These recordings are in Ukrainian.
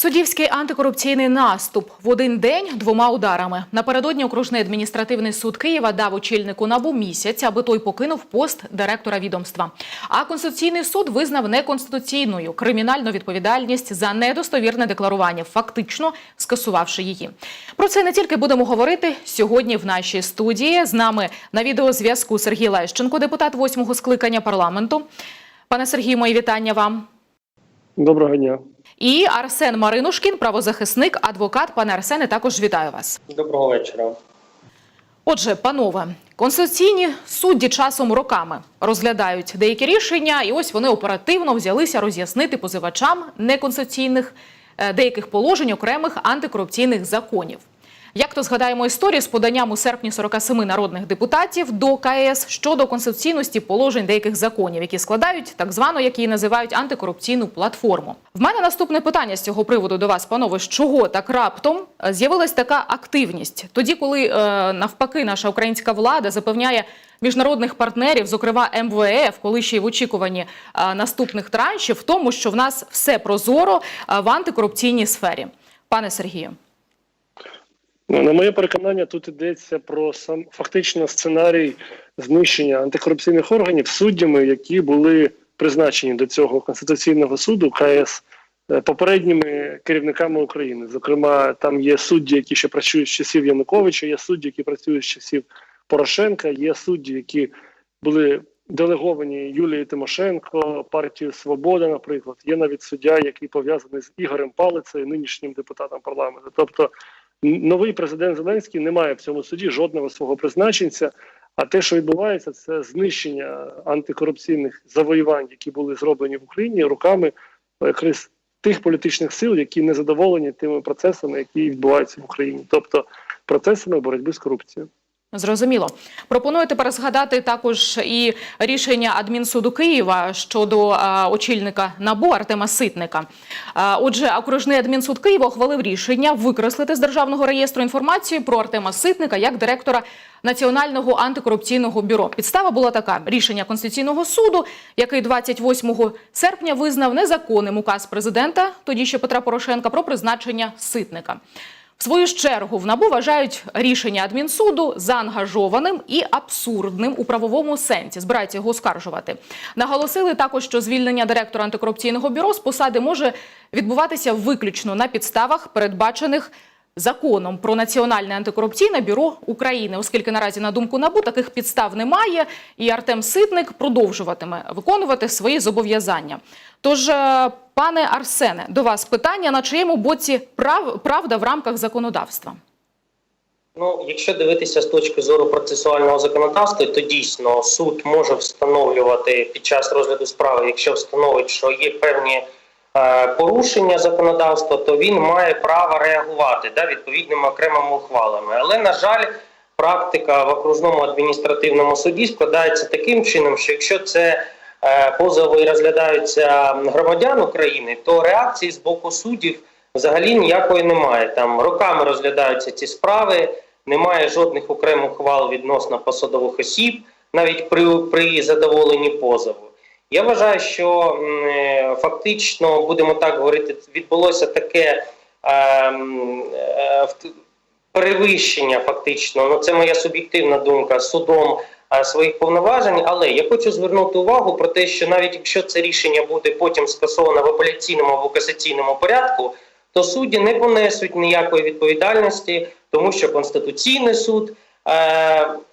Суддівський антикорупційний наступ в один день двома ударами. Напередодні окружний адміністративний суд Києва дав очільнику набу місяць, аби той покинув пост директора відомства. А конституційний суд визнав неконституційною кримінальну відповідальність за недостовірне декларування, фактично скасувавши її. Про це не тільки будемо говорити сьогодні в нашій студії. З нами на відеозв'язку Сергій Лещенко, депутат восьмого скликання парламенту. Пане Сергію, мої вітання вам. Доброго дня. І Арсен Маринушкін, правозахисник, адвокат. Пане Арсене, також вітаю вас. Доброго вечора. Отже, панове, конституційні судді часом роками розглядають деякі рішення, і ось вони оперативно взялися роз'яснити позивачам неконституційних е, деяких положень окремих антикорупційних законів. Як то згадаємо історію з поданням у серпні 47 народних депутатів до КС щодо конституційності положень деяких законів, які складають так звану, як її називають антикорупційну платформу. В мене наступне питання з цього приводу до вас, панове. З чого так раптом е, з'явилась така активність? Тоді, коли е, навпаки наша українська влада запевняє міжнародних партнерів, зокрема МВФ, коли ще й в очікуванні е, наступних траншів, в тому, що в нас все прозоро е, в антикорупційній сфері. Пане Сергію. Ну, на моє переконання, тут йдеться про сам фактично сценарій знищення антикорупційних органів суддями, які були призначені до цього конституційного суду КС е, попередніми керівниками України. Зокрема, там є судді, які ще працюють з часів Януковича, є судді, які працюють з часів Порошенка, є судді, які були делеговані Юлією Тимошенко, партією Свобода, наприклад. Є навіть суддя, який пов'язаний з Ігорем Палицею, нинішнім депутатом парламенту. Тобто новий президент Зеленський не має в цьому суді жодного свого призначенця. А те, що відбувається, це знищення антикорупційних завоювань, які були зроблені в Україні руками якраз тих політичних сил, які не задоволені тими процесами, які відбуваються в Україні, тобто процесами боротьби з корупцією. Зрозуміло. Пропоную тепер згадати також і рішення адмінсуду Києва щодо а, очільника НАБУ Артема Ситника. А, отже, окружний адмінсуд Києва ухвалив рішення викреслити з державного реєстру інформацію про Артема Ситника як директора Національного антикорупційного бюро. Підстава була така: рішення Конституційного суду, який 28 серпня визнав незаконним указ президента, тоді ще Петра Порошенка, про призначення Ситника. В свою ж чергу в НАБУ вважають рішення адмінсуду заангажованим і абсурдним у правовому сенсі. Збираються його оскаржувати. Наголосили також, що звільнення директора антикорупційного бюро з посади може відбуватися виключно на підставах, передбачених законом про національне антикорупційне бюро України, оскільки наразі на думку набу таких підстав немає, і Артем Ситник продовжуватиме виконувати свої зобов'язання. Тож, е, пане Арсене, до вас питання: на чиєму боці прав, правда в рамках законодавства? Ну, якщо дивитися з точки зору процесуального законодавства, то дійсно суд може встановлювати під час розгляду справи, якщо встановить, що є певні порушення законодавства, то він має право реагувати да, відповідними окремими ухвалами. Але на жаль, практика в окружному адміністративному суді складається таким чином, що якщо це е, позови розглядаються громадян України, то реакції з боку суддів взагалі ніякої немає. Там роками розглядаються ці справи, немає жодних окремих ухвал відносно посадових осіб, навіть при, при задоволенні позову. Я вважаю, що е, фактично, будемо так говорити, відбулося таке е, е, перевищення, фактично, ну це моя суб'єктивна думка, судом своїх повноважень. Але я хочу звернути увагу про те, що навіть якщо це рішення буде потім скасовано в апеляційному або касаційному порядку, то судді не понесуть ніякої відповідальності, тому що Конституційний суд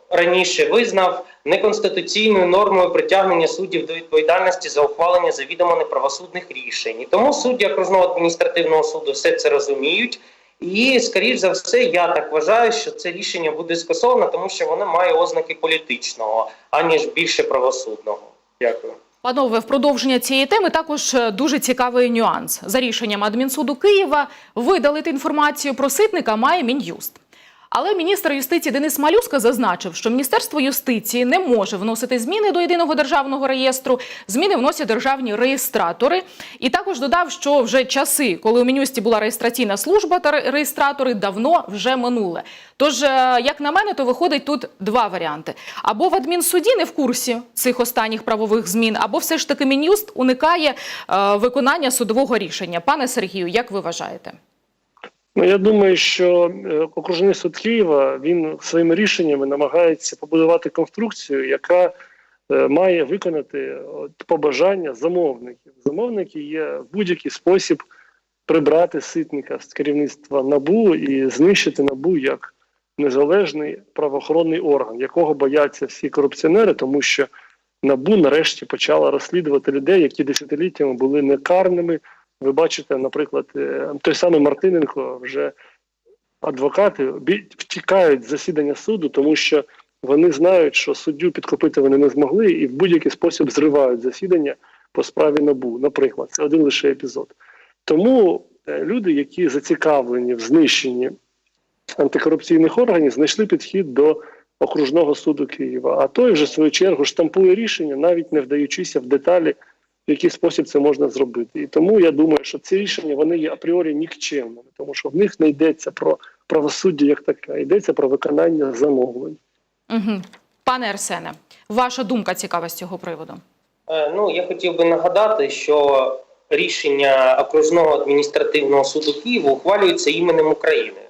раніше визнав неконституційною нормою притягнення суддів до відповідальності за ухвалення завідомо неправосудних рішень. І тому судді окружного адміністративного суду все це розуміють. І, скоріш за все, я так вважаю, що це рішення буде скасовано, тому що воно має ознаки політичного, аніж більше правосудного. Дякую. Панове, в продовження цієї теми також е, дуже цікавий нюанс. За рішенням адмінсуду Києва видалити інформацію про ситника має мін'юст. Але міністр юстиції Денис Малюска зазначив, що Міністерство юстиції не може вносити зміни до єдиного державного реєстру. Зміни вносять державні реєстратори. І також додав, що вже часи, коли у Мінюсті була реєстраційна служба та реєстратори, давно вже минуле. Тож, е, як на мене, то виходить тут два варіанти: або в адмінсуді не в курсі цих останніх правових змін, або все ж таки Мін'юст уникає е, виконання судового рішення. Пане Сергію, як ви вважаєте? Ну я думаю, що е, окружний суд Києва він своїми рішеннями намагається побудувати конструкцію, яка е, має виконати побажання замовників. Замовники є в будь-який спосіб прибрати ситника з керівництва набу і знищити набу як незалежний правоохоронний орган, якого бояться всі корупціонери, тому що набу нарешті почала розслідувати людей, які десятиліттями були некарними. Ви бачите, наприклад, е, той самий Мартиненко, вже адвокати втікають з засідання суду, тому що вони знають, що суддю підкупити вони не змогли, і в будь-який спосіб зривають засідання по справі набу. Наприклад, це один лише епізод. Тому е, люди, які зацікавлені в знищенні антикорупційних органів, знайшли підхід до окружного суду Києва. А той вже в свою чергу штампує рішення, навіть не вдаючися в деталі, в який спосіб це можна зробити. І тому я думаю, що ці рішення вони є апріорі нікчемними, тому що в них не йдеться про правосуддя як таке, йдеться про виконання замовлень. Угу. Пане Арсене, ваша думка цікава з цього приводу. Е, Ну, я хотів би нагадати, що рішення окружного адміністративного суду Києва ухвалюється іменем України,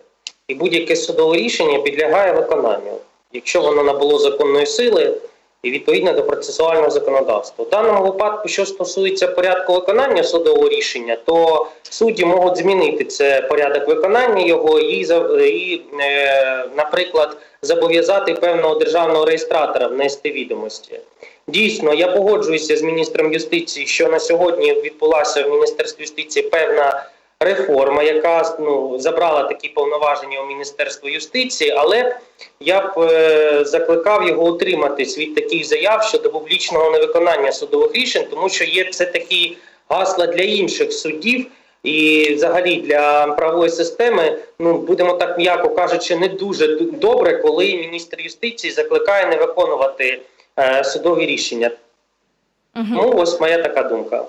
і будь-яке судове рішення підлягає виконанню, якщо воно набуло законної сили і відповідно до процесуального законодавства. В даному випадку, що стосується порядку виконання судового рішення, то судді можуть змінити це порядок виконання його і, і е, наприклад, зобов'язати певного державного реєстратора внести відомості. Дійсно, я погоджуюся з міністром юстиції, що на сьогодні відбулася в Міністерстві юстиції певна реформа, яка ну, забрала такі повноваження у Міністерство юстиції, але я б е, закликав його утриматись від таких заяв щодо публічного невиконання судових рішень, тому що є це такі гасла для інших суддів. І взагалі для правової системи, ну будемо так м'яко кажучи, не дуже добре, коли міністр юстиції закликає не виконувати е, судові рішення. Угу. Ну, ось моя така думка.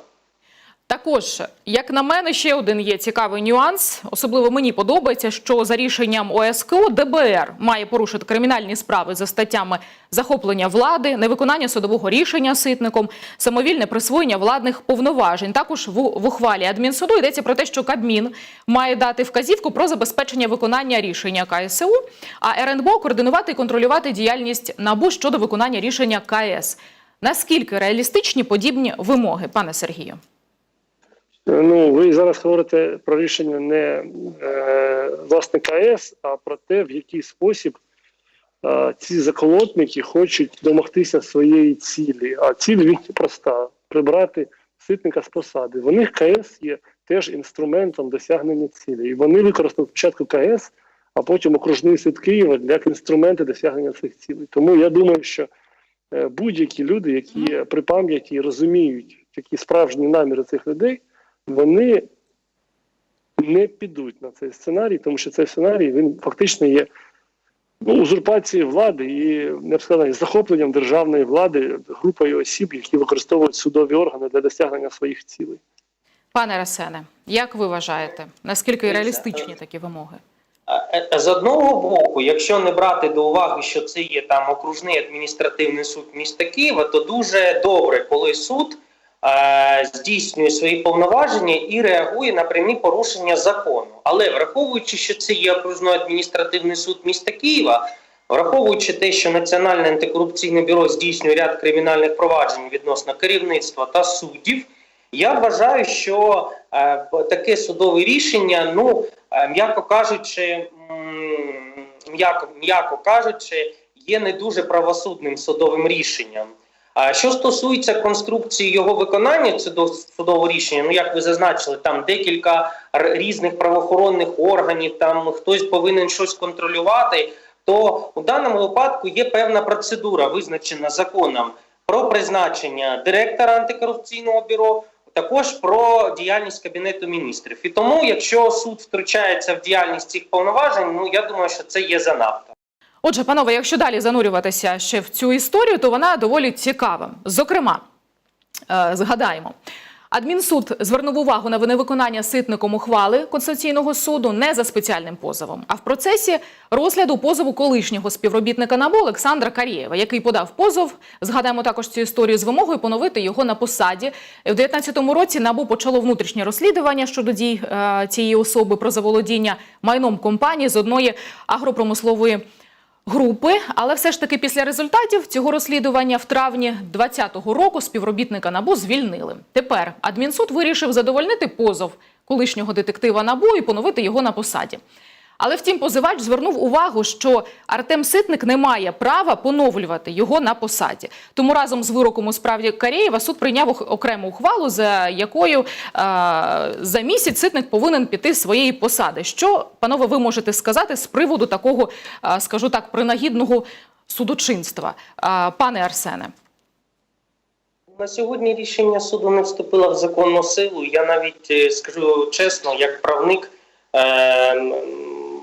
Також, як на мене, ще один є цікавий нюанс. Особливо мені подобається, що за рішенням ОСКО ДБР має порушити кримінальні справи за статтями захоплення влади, невиконання судового рішення ситником, самовільне присвоєння владних повноважень. Також в, ухвалі адмінсуду йдеться про те, що Кабмін має дати вказівку про забезпечення виконання рішення КСУ, а РНБО координувати і контролювати діяльність НАБУ щодо виконання рішення КС. Наскільки реалістичні подібні вимоги, пане Сергію? Ну, ви зараз говорите про рішення не е, власне КС, а про те, в який спосіб е, ці заколотники хочуть домогтися своєї цілі. А ціль в їх проста прибрати ситника з посади. В них КС є теж інструментом досягнення цілі. І вони використали спочатку КС, а потім окружний суд Києва як інструменти досягнення цих цілей. Тому я думаю, що е, будь-які люди, які при пам'яті розуміють, які справжні наміри цих людей вони не підуть на цей сценарій, тому що цей сценарій він фактично є ну, узурпацією влади і не б сказати, захопленням державної влади групою осіб, які використовують судові органи для досягнення своїх цілей. Пане Расене, як ви вважаєте, наскільки реалістичні е, такі вимоги? Е, е, З одного боку, якщо не брати до уваги, що це є там окружний адміністративний суд міста Києва, то дуже добре, коли суд здійснює свої повноваження і реагує на прямі порушення закону. Але враховуючи, що це є окружний адміністративний суд міста Києва, враховуючи те, що Національне антикорупційне бюро здійснює ряд кримінальних проваджень відносно керівництва та суддів, я вважаю, що е, таке судове рішення, ну е, м'яко кажучи, м'яко, м'яко кажучи, є не дуже правосудним судовим рішенням. А що стосується конструкції його виконання судов- судового рішення, ну як ви зазначили, там декілька різних правоохоронних органів, там хтось повинен щось контролювати. То у даному випадку є певна процедура, визначена законом про призначення директора антикорупційного бюро. також про діяльність кабінету міністрів. І тому, якщо суд втручається в діяльність цих повноважень, ну я думаю, що це є занадто. Отже, панове, якщо далі занурюватися ще в цю історію, то вона доволі цікава. Зокрема, е, згадаємо. Адмінсуд звернув увагу на невиконання ситником ухвали Конституційного суду не за спеціальним позовом, а в процесі розгляду позову колишнього співробітника НАБУ Олександра Карєєва, який подав позов. Згадаємо також цю історію з вимогою поновити його на посаді. У 2019 році НАБУ почало внутрішнє розслідування щодо дій е, цієї особи про заволодіння майном компанії з одної агропромислової групи, але все ж таки після результатів цього розслідування в травні 2020 року співробітника НАБУ звільнили. Тепер адмінсуд вирішив задовольнити позов колишнього детектива НАБУ і поновити його на посаді. Але втім, позивач звернув увагу, що Артем Ситник не має права поновлювати його на посаді. Тому разом з вироком у справі Карєєва суд прийняв окрему ухвалу, за якою е, за місяць Ситник повинен піти з своєї посади. Що, панове, ви можете сказати з приводу такого, е, скажу так, принагідного судочинства, Е, пане Арсене? На сьогодні рішення суду не вступило в законну силу. Я навіть е, скажу чесно, як правник е,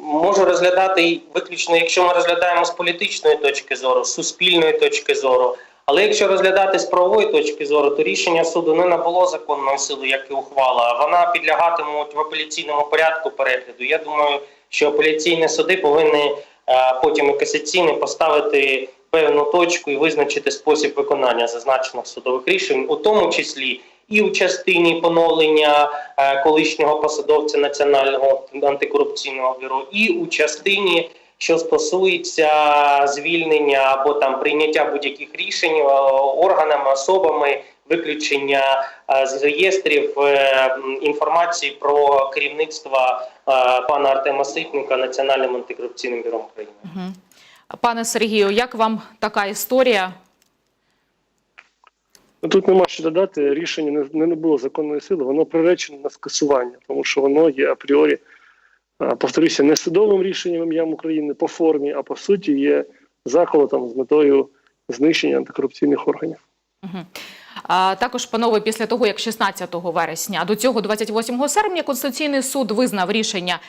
можу розглядати виключно, якщо ми розглядаємо з політичної точки зору, з суспільної точки зору. Але якщо розглядати з правової точки зору, то рішення суду не набуло законної сили, як і ухвала. Вона підлягатимуть в апеляційному порядку перегляду. Я думаю, що апеляційні суди повинні е, потім і касаційні поставити певну точку і визначити спосіб виконання зазначених судових рішень, у тому числі і у частині поновлення е, колишнього посадовця Національного антикорупційного бюро, і у частині, що стосується звільнення або там прийняття будь-яких рішень е, органами, особами, виключення е, з реєстрів інформації про керівництво пана Артема Ситника Національним антикорупційним бюро України. Пане Сергію, як вам така історія? Ну, Тут нема що додати. Рішення не, набуло законної сили, воно приречено на скасування, тому що воно є апріорі, повторюся, не судовим рішенням ім'ям України по формі, а по суті є заколотом з метою знищення антикорупційних органів. Мгм. Також, панове, після того, як 16 вересня, до цього 28 серпня Конституційний суд визнав рішення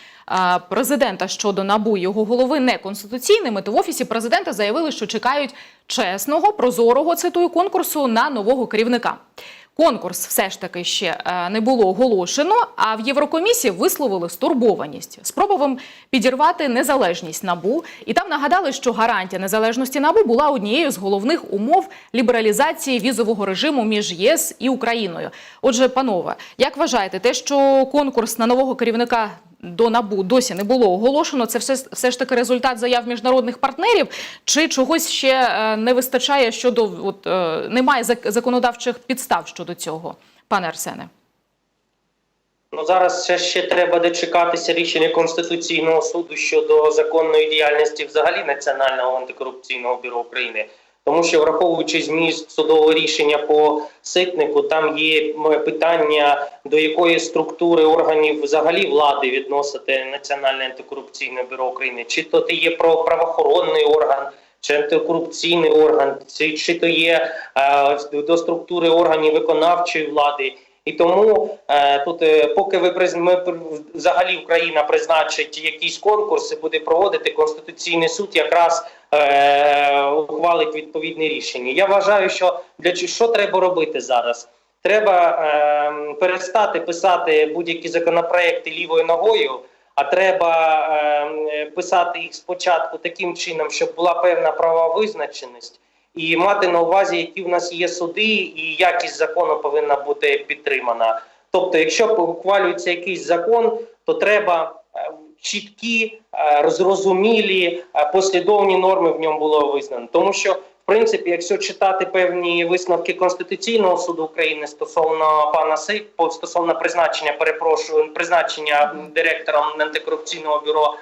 президента щодо НАБУ його голови неконституційними, то в офісі президента заявили, що чекають чесного, прозорого цитую конкурсу на нового керівника. Конкурс все ж таки ще е, не було оголошено, а в Єврокомісії висловили стурбованість. Спробував підірвати незалежність НАБУ. І там нагадали, що гарантія незалежності НАБУ була однією з головних умов лібералізації візового режиму між ЄС і Україною. Отже, панове, як вважаєте, те, що конкурс на нового керівника до НАБУ досі не було оголошено, це все, все ж таки результат заяв міжнародних партнерів, чи чогось ще е, не вистачає щодо от, е, немає зак- законодавчих підстав щодо цього, пане Арсене? Ну зараз ще, ще треба дочекатися рішення Конституційного суду щодо законної діяльності взагалі Національного антикорупційного бюро України. Тому що враховуючи зміст судового рішення по ситнику, там є питання до якої структури органів взагалі влади відносити Національне антикорупційне бюро України, чи то ти є правоохоронний орган, чи антикорупційний орган, чи, чи то є е, до структури органів виконавчої влади. І тому е, тут, е, поки ви приз... взагалі Україна призначить якийсь конкурс і буде проводити конституційний суд, якраз ухвалить відповідне рішення. Я вважаю, що для що треба робити зараз? Треба е, перестати писати будь-які законопроекти лівою ногою, а треба е, писати їх спочатку таким чином, щоб була певна правова визначеність і мати на увазі, які в нас є суди, і якість закону повинна бути підтримана. Тобто, якщо ухвалюється якийсь закон, то треба е, чіткі, е, зрозумілі, е, послідовні норми в ньому було визнано. Тому що, в принципі, якщо читати певні висновки Конституційного суду України стосовно пана Сик, стосовно призначення, перепрошую, призначення директором антикорупційного бюро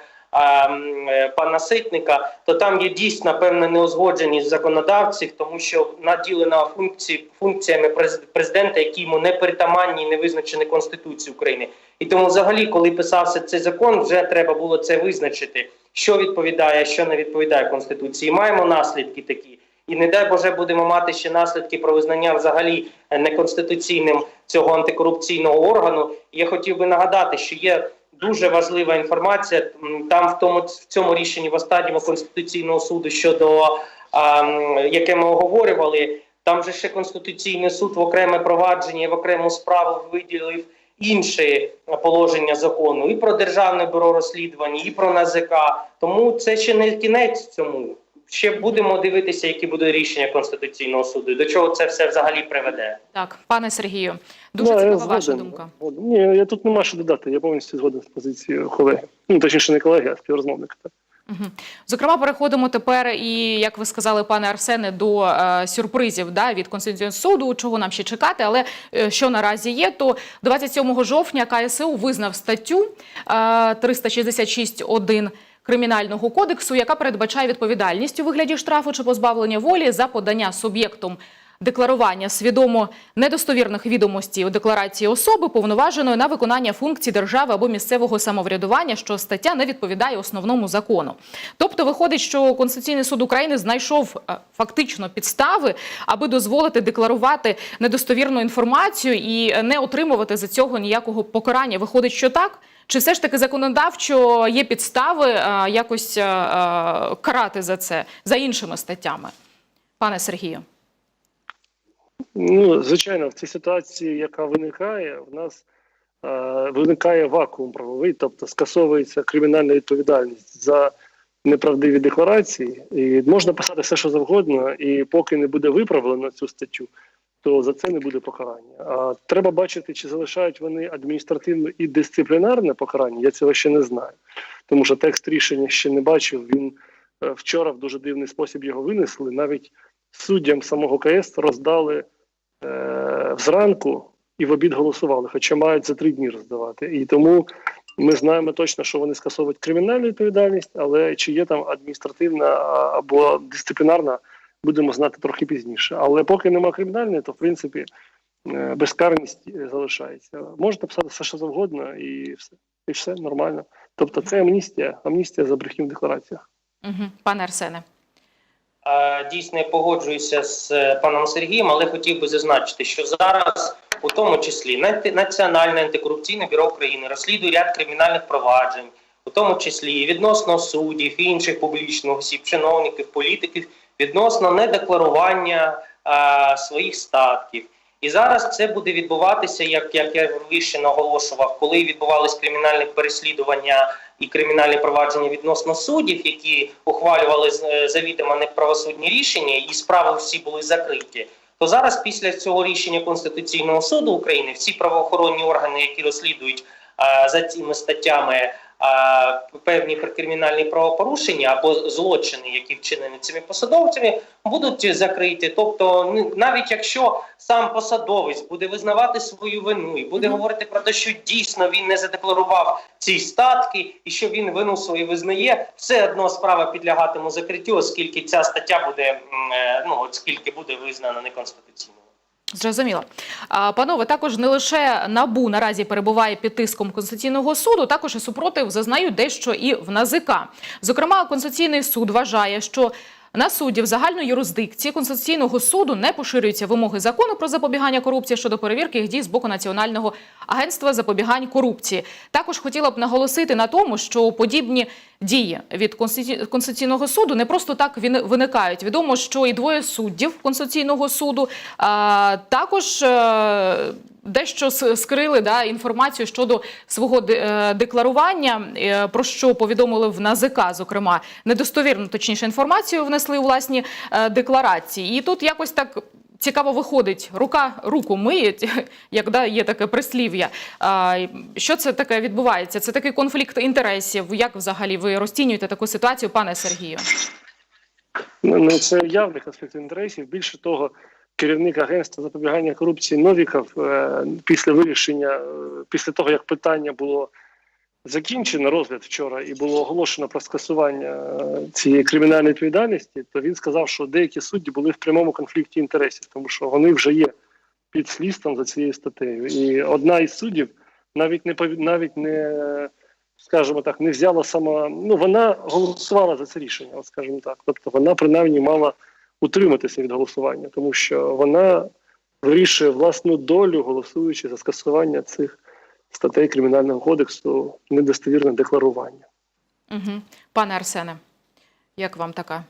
пана Ситника, то там є дійсно певна неузгодженість законодавців, тому що наділена функції, функціями през- президента, які йому не притаманні і не визначені Конституцією України. І тому, взагалі, коли писався цей закон, вже треба було це визначити, що відповідає, що не відповідає Конституції. Маємо наслідки такі. і не дай Боже будемо мати ще наслідки про визнання взагалі е, неконституційним цього антикорупційного органу. Я хотів би нагадати, що є дуже важлива інформація там в тому в цьому рішенні в останньому конституційного суду щодо а, яке ми оговорювали. Там же ще конституційний суд в окреме провадження в окрему справу виділив інші положення закону і про державне бюро розслідувань, і про НАЗК. Тому це ще не кінець цьому. Ще будемо дивитися, які будуть рішення конституційного суду. і До чого це все взагалі приведе. Так, пане Сергію, дуже Да, цікава ваша думка. Ні, я тут нема що додати. Я повністю згоден з позицією колеги. Ну точніше, не колеги, а співрозмовника. Так. Зокрема, переходимо тепер і, як ви сказали, пане Арсене, до е, сюрпризів да, від Конституційного суду, чого нам ще чекати. Але е, що наразі є, то 27 жовтня КСУ визнав статтю е, 366.1 Кримінального кодексу, яка передбачає відповідальність у вигляді штрафу чи позбавлення волі за подання суб'єктом декларування свідомо недостовірних відомостей у декларації особи, повноваженої на виконання функцій держави або місцевого самоврядування, що стаття не відповідає основному закону. Тобто, виходить, що Конституційний суд України знайшов е, фактично підстави, аби дозволити декларувати недостовірну інформацію і не отримувати за цього ніякого покарання. Виходить, що так. Чи все ж таки законодавчо є підстави е, якось е, е, карати за це за іншими статтями, пане Сергію? Ну, звичайно, в цій ситуації, яка виникає, в нас е, виникає вакуум правовий, тобто скасовується кримінальна відповідальність за неправдиві декларації, і можна писати все, що завгодно, і поки не буде виправлено цю статтю, то за це не буде покарання. А треба бачити, чи залишають вони адміністративне і дисциплінарне покарання. Я цього ще не знаю, тому що текст рішення ще не бачив. Він е, вчора в дуже дивний спосіб його винесли. Навіть суддям самого КС роздали е, зранку і в обід голосували, хоча мають за три дні роздавати. І тому ми знаємо точно, що вони скасовують кримінальну відповідальність, але чи є там адміністративна або дисциплінарна, будемо знати трохи пізніше. Але поки нема кримінальної, то в принципі е, безкарність е, залишається. Можете писати все, що завгодно, і все, і все нормально. Тобто це амністія, амністія за брехню в деклараціях. Угу. Пане Арсене. Дійсно, я погоджуюся з е, паном Сергієм, але хотів би зазначити, що зараз, у тому числі, Національне антикорупційне бюро України розслідує ряд кримінальних проваджень, у тому числі відносно суддів, і інших публічних осіб, чиновників, політиків, відносно недекларування е, своїх статків. І зараз це буде відбуватися, як, як я вище наголошував, коли відбувались кримінальні переслідування і кримінальні провадження відносно суддів, які ухвалювали е, завідомо неправосудні рішення, і справи всі були закриті. То зараз, після цього рішення Конституційного суду України, всі правоохоронні органи, які розслідують е, за цими статтями певні кримінальні правопорушення або злочини, які вчинені цими посадовцями, будуть закриті. Тобто, ну, навіть якщо сам посадовець буде визнавати свою вину і буде говорити про те, що дійсно він не задекларував ці статки, і що він вину свою визнає, все одно справа підлягатиме закриттю, оскільки ця стаття буде е, ну оскільки буде визнана неконституційною. Зрозуміло. Панове, також не лише НАБУ наразі перебуває під тиском Конституційного суду, також і супротив зазнають дещо і в НАЗК. Зокрема, Конституційний суд вважає, що на суддів загальної юрисдикції Конституційного суду не поширюються вимоги закону про запобігання корупції щодо перевірки їх дій з боку Національного агентства запобігань корупції. Також хотіла б наголосити на тому, що подібні дії від Конституційного суду не просто так виникають. Відомо, що і двоє суддів Конституційного суду а, також е, дещо скрили да, інформацію щодо свого е, декларування, е, про що повідомили в НАЗК, зокрема, недостовірну, точніше, інформацію внесли у власні е, декларації. І тут якось так. Цікаво виходить, рука руку миє, як да, є таке прислів'я. Що це таке відбувається? Це такий конфлікт інтересів. Як взагалі ви розцінюєте таку ситуацію, пане Сергію? Ну, ну, це явний конфлікт інтересів. Більше того, керівник агентства запобігання корупції Новіков е, після вирішення, е, після того як питання було закінчено розгляд вчора і було оголошено про скасування е, цієї кримінальної відповідальності, то він сказав, що деякі судді були в прямому конфлікті інтересів, тому що вони вже є під слідством за цією статтею. І одна із суддів навіть не навіть не скажімо так, не взяла сама. Ну вона голосувала за це рішення, от скажімо так. Тобто вона принаймні мала утриматися від голосування, тому що вона вирішує власну долю, голосуючи за скасування цих статей Кримінального кодексу недостовірне декларування. Угу. Пане Арсене, як вам така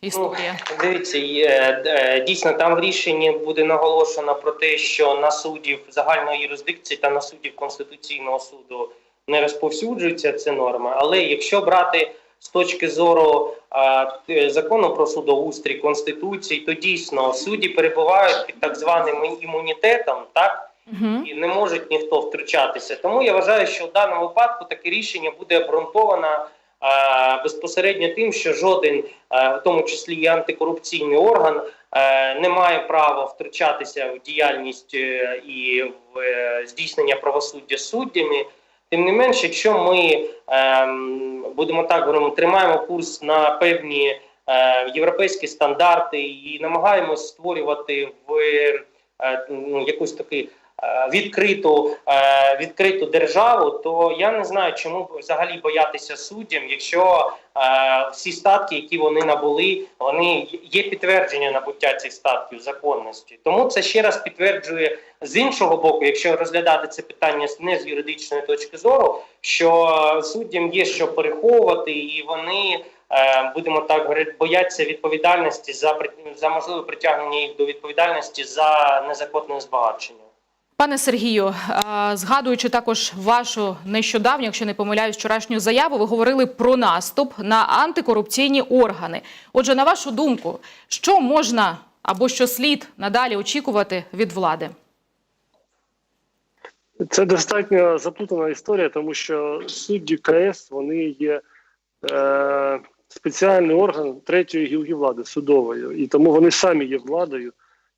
історія? Ну, дивіться, е, дійсно там в рішенні буде наголошено про те, що на суддів загальної юрисдикції та на суддів Конституційного суду не розповсюджується ця норма. Але якщо брати з точки зору е, закону про судоустрій конституції, то дійсно судді перебувають під так званим імунітетом, так Угу. і не можуть ніхто втручатися. Тому я вважаю, що в даному випадку таке рішення буде обґрунтовано е, безпосередньо тим, що жоден, е, в тому числі і антикорупційний орган, е, не має права втручатися в діяльність е, і в е, здійснення правосуддя суддями. Тим не менш, якщо ми ем, будемо так говоримо, тримаємо курс на певні е, європейські стандарти і намагаємось створювати в е, якусь такий відкриту, е, відкриту державу, то я не знаю, чому взагалі боятися суддям, якщо е, всі статки, які вони набули, вони є підтвердження набуття цих статків законності. Тому це ще раз підтверджує з іншого боку, якщо розглядати це питання не з юридичної точки зору, що суддям є що переховувати, і вони. е, Будемо так говорити, бояться відповідальності за за можливе притягнення їх до відповідальності за незаконне збагачення. Пане Сергію, е, згадуючи також вашу нещодавню, якщо не помиляюсь, вчорашню заяву, ви говорили про наступ на антикорупційні органи. Отже, на вашу думку, що можна або що слід надалі очікувати від влади? Це достатньо заплутана історія, тому що судді КС вони є е, спеціальний орган третьої гілки влади судовою, і тому вони самі є владою,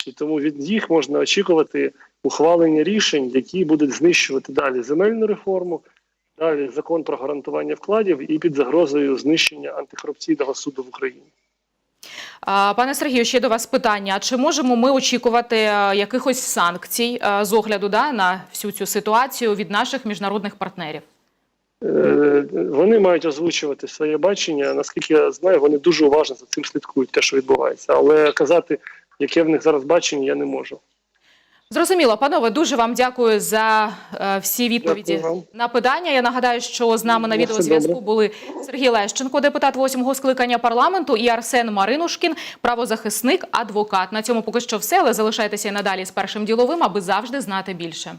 і тому від їх можна очікувати ухвалення рішень, які будуть знищувати далі земельну реформу, далі закон про гарантування вкладів і під загрозою знищення антикорупційного суду в Україні. Пане Сергію, ще до вас питання: чи можемо ми очікувати е, якихось санкцій е, з огляду да, на всю цю ситуацію від наших міжнародних партнерів? Е, Вони мають озвучувати своє бачення. Наскільки я знаю, вони дуже уважно за цим слідкують, те, що відбувається. Але казати, яке в них зараз бачення, я не можу. Зрозуміло, панове, дуже вам дякую за е, всі відповіді Дякую на питання. Я нагадаю, що з нами на відеозв'язку були Сергій Лещенко, депутат восьмого скликання парламенту, і Арсен Маринушкін, правозахисник, адвокат. На цьому поки що все, але залишайтеся і надалі з першим діловим, аби завжди знати більше.